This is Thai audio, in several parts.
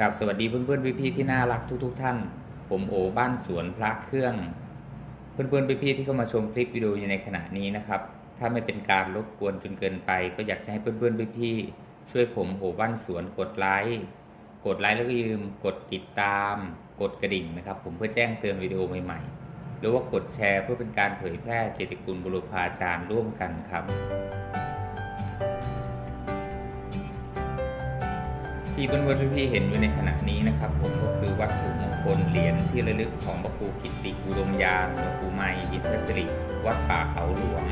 กับสวัสดีเพื่อนๆพี่ๆที่น่ารักทุกๆทท่าน ผมโอบ้านสวนพระเครื่อง เพื่อนๆพี่ๆที่เข้ามาชมคลิปวิดีโออยู่ในขณะนี้นะครับ ถ้าไม่เป็นการรบกวนจนเกินไป ก็อยากให้เพื่อนๆพี่ๆช่วยผมโอบ้านสวนกดไลค์กดไลค์แล้วก็ยืมกดติดตาม กดกระดิ่งนะครับ ผมเพื่อแจ้งเตือนวิดีโอใหม่ๆ หรือว่ากดแชร์เพื่อเป็นการเผยแพร่เกียรติคุณบุรพาจารย์ร่วมกันครับ ที่เพื่อนๆพี่ๆเห็นอยู่ในขณะนี้นะครับ ผมก็คือวัตถุมงคลเหรียญที่ระลึกของพระครูกิติอุดมยานหลวงปู่ไม้อินทศริวัดป่าเขาหลวง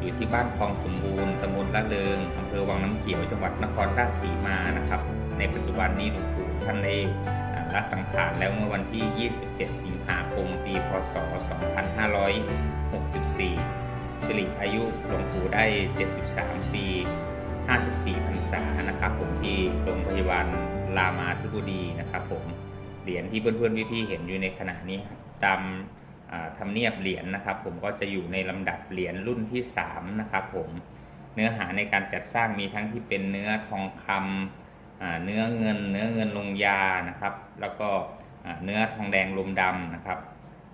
อยู่ที่บ้านคลองสมบูรณ์ตำบลละเริงอำเภอวังน้ำเขียวจังหวัดนครราชสีมานะครับ ในปัจจุบันนี้หลวงปู่ท่านได้อ่าละสังขารแล้วเมื่อวันที่ 27 สิงหาคม ปี พศ 2564สิริอายุหลวงปู่ได้ 73 ปี 54พรรษานะครับผมที่โรงพยาบาลรามาธิบดีนะครับผมเหรียญที่เพื่อนๆพี่ๆเห็นอยู่ในขณะนี้ตามทำเนียบเหรียญนะครับ ผมก็จะอยู่ในลำดับเหรียญรุ่นที่3นะครับผมเนื้อหาในการจัดสร้างมีทั้งที่เป็นเนื้อทองคำอ่าเนื้อเงิน เนื้อเงินลงยานะครับ แล้วก็เนื้อทองแดงลมดำนะครับ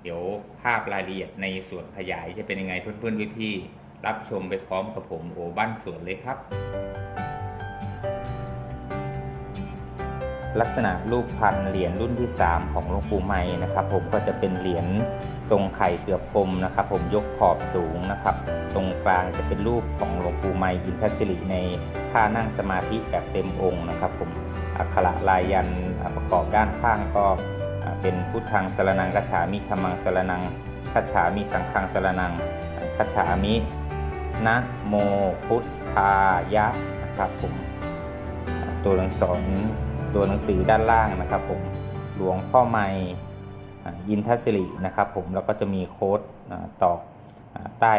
เดี๋ยวภาพรายละเอียดในส่วนขยายจะเป็นยังไงเพื่อนๆพี่ๆ รับชมไปพร้อมกับผมโอบ้านสวนเลยครับ ลักษณะรูปพันเหรียญรุ่นที่ 3 ของหลวงปู่ไม้นะครับ ผมก็จะเป็นเหรียญทรงไข่เกือบกลมนะครับ ผมยกขอบสูงนะครับ ตรงกลางจะเป็นรูปของหลวงปู่ไม้อินทศิริในท่านั่งสมาธิแบบเต็มองค์นะครับ ผมอักขระลายยันประกอบด้านข้างก็เป็นพุทธังสรนังกัจฉามิธรรมังสรนังกัจฉามิสังฆังสรนังกัจฉามิ นะโมพุทธายะนะครับผมตัวหนังสอนตัวหนังสือด้านล่างนะครับผมหลวงพ่อไม่ยินทศิรินะครับผมแล้วก็จะมีโค้ดตอกใต้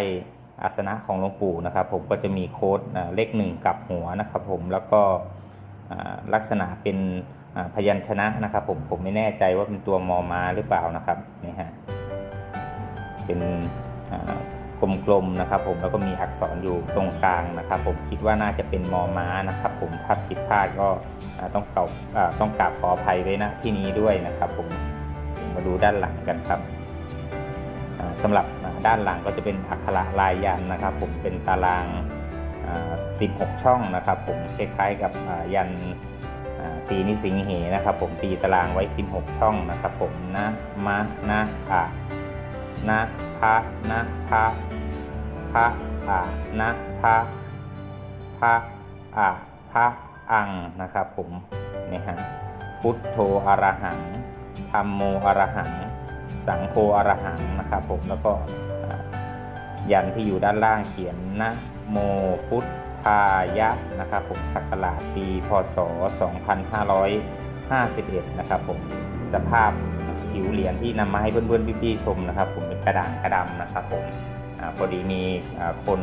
อาสนะของหลวงปู่นะครับผมก็จะมีโค้ดเลขหนึ่งกลับหัวนะครับผมแล้วก็ลักษณะเป็นพยัญชนะนะครับผมผมไม่แน่ใจว่าเป็นตัวมอมาหรือเปล่านะครับนี่ฮะเป็น กลมๆนะครับ ผมแล้วก็มีอักษรอยู่ตรงกลางนะครับ ผมคิดว่าน่าจะเป็นมอม้านะครับ ผมถ้าผิดพลาดก็ต้องเก่าต้องกราบขออภัยไว้นะที่นี้ด้วยนะครับ ผมมาดูด้านหลังกันครับอ่าสำหรับด้านหลังก็จะเป็นอักขระลายยันนะครับ ผมเป็นตาราง 16 ช่องนะครับ ผมคล้ายๆกับยันตีนิสิงเหนะครับ ผมตีตารางไว้ 16 ช่องนะครับ ผมนะมะนะอะ นะพะนะพะพะอะนะพะพะอะพะอังนะครับผมนี่ฮะพุทโธอรหังธรรมโมอรหัง สังโฆอรหังนะครับผมแล้วก็ยันที่อยู่ด้านล่างเขียนนะโมพุทธายะนะครับผมสักราชปีพศ 2551 นะครับผมสภาพ ผิวเหรียญที่นำมาให้เพื่อนๆพี่ๆชมนะครับ ผมเป็นกระด่างกระดำนะครับผมอพอดีมีคน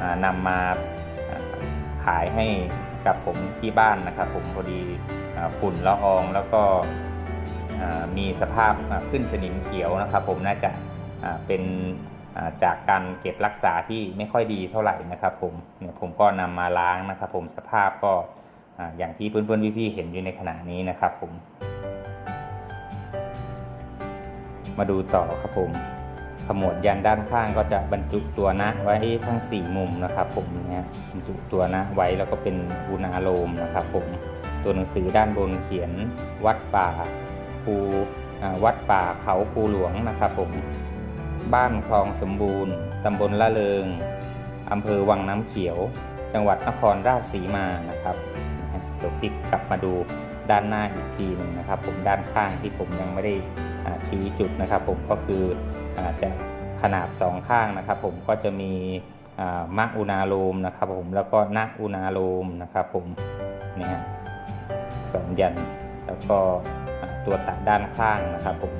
อ่านำมาขายให้กับผมที่บ้านนะครับ ผมพอดีฝุ่นละอองแล้วก็มีสภาพขึ้นสนิมเขียวนะครับ ผมน่าจะเป็นจากการเก็บรักษาที่ไม่ค่อยดีเท่าไหร่นะครับผมเนี่ยผมก็นำมาล้างนะครับ ผมสภาพก็อย่างที่เพื่อนๆพี่ๆเห็นอยู่ในขณะนี้นะครับผม มาดูต่อครับผมขมวดยันด้านข้างก็จะบรรจุตัวนะไว้ทั้ง 4 มุมนะครับผมนะฮะบรรจุตัวนะไว้แล้วก็เป็นอุณาโลมนะครับผมตัวหนังสือด้านบนเขียนวัดป่าภูวัดป่าเขาภูหลวงนะครับผมบ้านคลองสมบูรณ์ตำบลละเริงอำเภอวังน้ำเขียว จังหวัดนครราชสีมานะครับเดี๋ยวพลิกกลับมาดู ด้านหน้าอีกทีหนึ่งนะครับ ผมด้านข้างที่ผมยังไม่ได้ชี้จุดนะครับ ผมก็คืออาจะขนาดสองข้างนะครับ ผมก็จะมีมะอุณาโลมนะครับ ผมแล้วก็นะอุณาโลมนะครับ ผมนี่ฮะสองยันแล้วก็ตัวตัดด้านข้างนะครับ ผม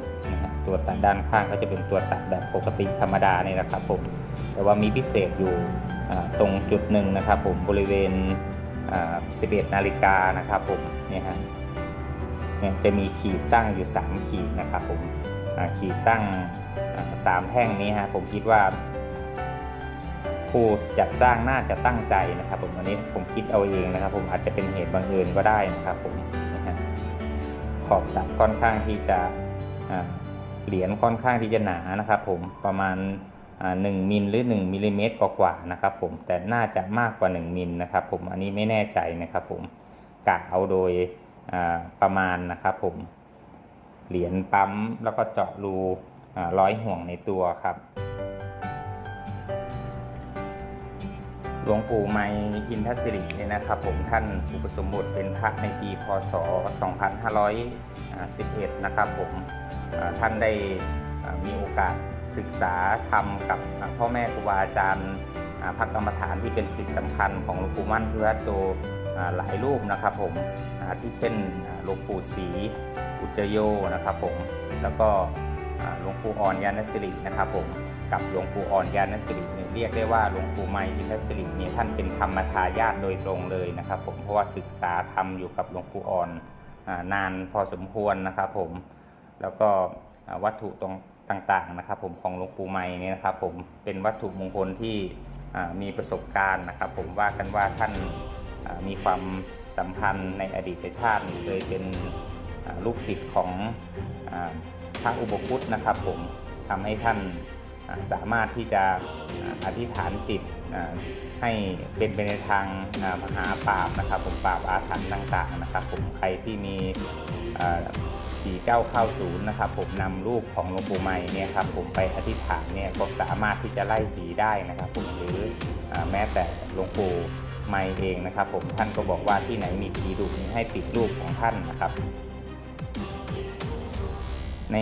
ตัวตัดด้านข้างก็จะเป็นตัวตัดแบบปกติธรรมดานี่นะครับ ผมแต่ว่ามีพิเศษอยู่ตรงจุดหนึ่งนะครับ ผมบริเวณ11นาฬิกานะครับ ผม เนี่ยฮะเนี่ยจะมีขีดตั้งอยู่ 3 ขีดนะครับผมขีดตั้งอ่าสามแท่งนี้ฮะผมคิดว่า ผู้จัดสร้างน่าจะตั้งใจนะครับผมอันนี้ผมคิดเอาเองนะครับ ผมอาจจะเป็นเหตุบังเอิญก็ได้นะครับผมนะฮะอบตัดค่อนข้างที่จะเหรียญค่อนข้างที่จะหนานะครับ ผมประมาณอ่า1มิลหรือ1มิลลิเมตรกว่าๆนะครับ ผมแต่น่าจะมากกว่า 1มิลนะครับ ผมอันนี้ไม่แน่ใจนะครับ ผม กะเอาโดยประมาณนะครับผมเหรียญปั๊มแล้วก็เจาะรูร้อยห่วงในตัวครับหลวงปู่ไมอินทศิริเนี่ยนะครับ ผมท่านอุปสมบทเป็นพระในปีพศ 2511 นะครับผมท่านได้มีโอกาสศึกษาธรรมกับพ่อแม่ครูบาอาจารย์พระกรรมฐานที่เป็นศิษย์สำคัญของหลวงปู่มั่นเพื่อโต หลายรูปนะครับผมที่เช่นหลวงปู่ศรีอุจโยนะครับผมแล้วก็หลวงปู่อ่อนยานสิรินะครับผมกับหลวงปู่อ่อนยานสิริเนี่เรียกได้ว่าหลวงปู่ไมอินทสิริเนี่ยท่านเป็นธรรมทายาทโดยตรงเลยนะครับ ผมเพราะว่าศึกษาธรรมอยู่กับหลวงปู่อ่อนนานพอสมควรนะครับผมแล้วก็วัตถุตรงต่างๆนะครับ ผมของหลวงปู่ไมเนี่ยนะครับ ผมเป็นวัตถุมงคลที่มีประสบการณ์นะครับ ผมว่ากันว่าท่าน มีความสัมพันธ์ในอดีตชาติเคยเป็นลูกศิษย์ของอพระอุปคุตนะครับผมทำให้ท่านสามารถที่จะอธิษฐานจิตให้เป็นไปในทางมหาปราบนะครับ ผมปราบอาถรรพ์ต่างๆนะครับ ผมใครที่มีอ่าผีเจ้าเข้าศูนย์นะครับ ผมนำรูปของหลวงปู่ไม้เนี่ยครับผมไปอธิษฐานเนี่ยก็สามารถที่จะไล่ผีได้นะครับ ผมหรือแม้แต่หลวงปู่ ไมเองนะครับ ผมท่านก็บอกว่าที่ไหนมีผีดุให้ติดรูปของท่านนะครับ ใน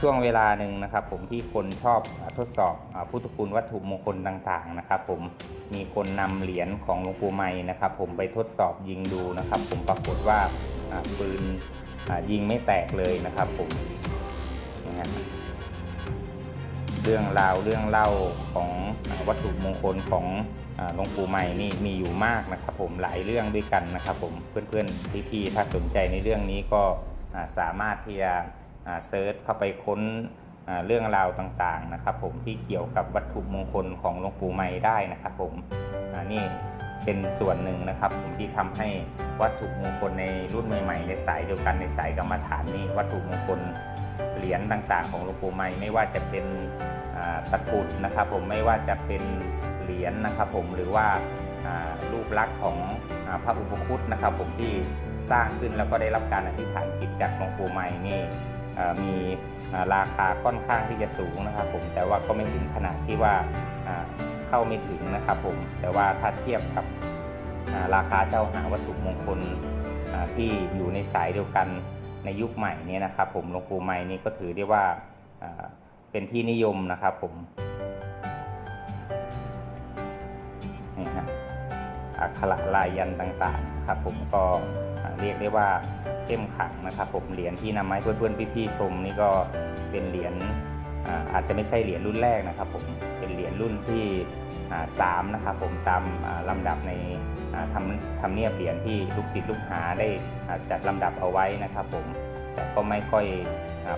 ช่วงเวลาหนึ่งนะครับ ผมที่คนชอบทดสอบพุทธคุณวัตถุมงคลต่างๆนะครับ ผมมีคนนำเหรียญของหลวงปู่ไม้นะครับ ผมไปทดสอบยิงดูนะครับ ผมปรากฏว่าปืนยิงไม่แตกเลยนะครับ ผมนะฮะ เรื่องราวเรื่องเล่าของวัตถุมงคลของหลวงปู่ใหม่นี่มีอยู่มากนะครับผมหลายเรื่องด้วยกันนะครับผมเพื่อนๆพี่ๆถ้าสนใจในเรื่องนี้ก็สามารถที่จะเซิร์ชเข้าไปค้นเรื่องราวต่างๆนะครับผมที่เกี่ยวกับวัตถุมงคลของหลวงปู่ใหม่ได้นะครับผมนี่ เป็นส่วนหนึ่งนะครับผมที่ทำให้วัตถุมงคลในรุ่นใหม่ๆ ในสายเดียวกันในสายกรรมฐานนี่วัตถุมงคลเหรียญต่างๆ ของหลวงปู่ไม้ไม่ว่าจะเป็นตะกุดนะครับ ผมไม่ว่าจะเป็นเหรียญนะครับ ผมหรือว่ารูปลักษณ์ของพระอุปคุตนะครับ ผมที่สร้างขึ้นแล้วก็ได้รับการอธิษฐานจิตจากหลวงปู่ไม้นี่มีราคาค่อนข้างที่จะสูงนะครับ ผมแต่ว่าก็ไม่ถึงขนาดที่ว่า เข้าไม่ถึงนะครับผมแต่ว่าถ้าเทียบกับราคาเจ้าหาวัตถุมงคลที่อยู่ในสายเดียวกันในยุคใหม่นี้นะครับ ผมหลวงปู่ใหม่นี่ก็ถือได้ว่าเป็นที่นิยมนะครับผมนี่ฮะอักขระลายยันต่างๆนะครับผมก็เรียกได้ว่าเข้มขังนะครับ ผมเหรียญที่นำมาให้เพื่อนๆพี่ๆชมนี่ก็เป็นเหรียญ อาจจะไม่ใช่เหรียญรุ่นแรกนะครับผมเป็นเหรียญรุ่นที่อ่าสามนะครับผมตามลำดับในทำทำเนียบเหรียญที่ลูกศิษย์ลูกหาได้จัดลำดับเอาไว้นะครับผมแต่ก็ไม่ค่อย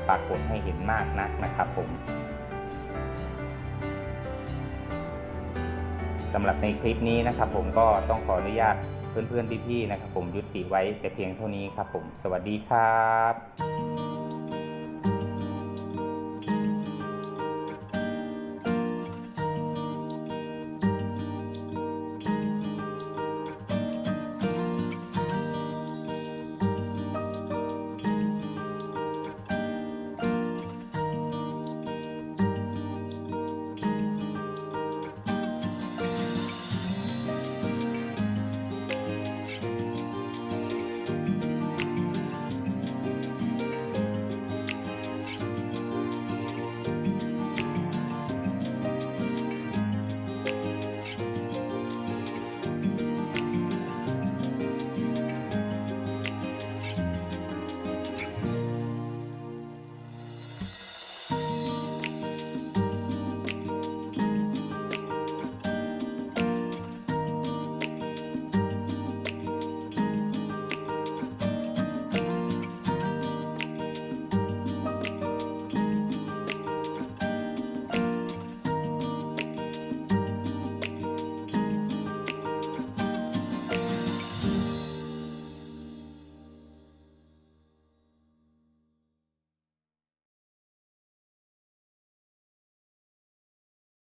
ปรากฏให้เห็นมากนักนะครับผมสำหรับในคลิปนี้นะครับผมก็ต้องขออนุญาตเพื่อนๆพี่ๆนะครับผมยุติไว้แต่เพียงเท่านี้ครับผม สวัสดีครับ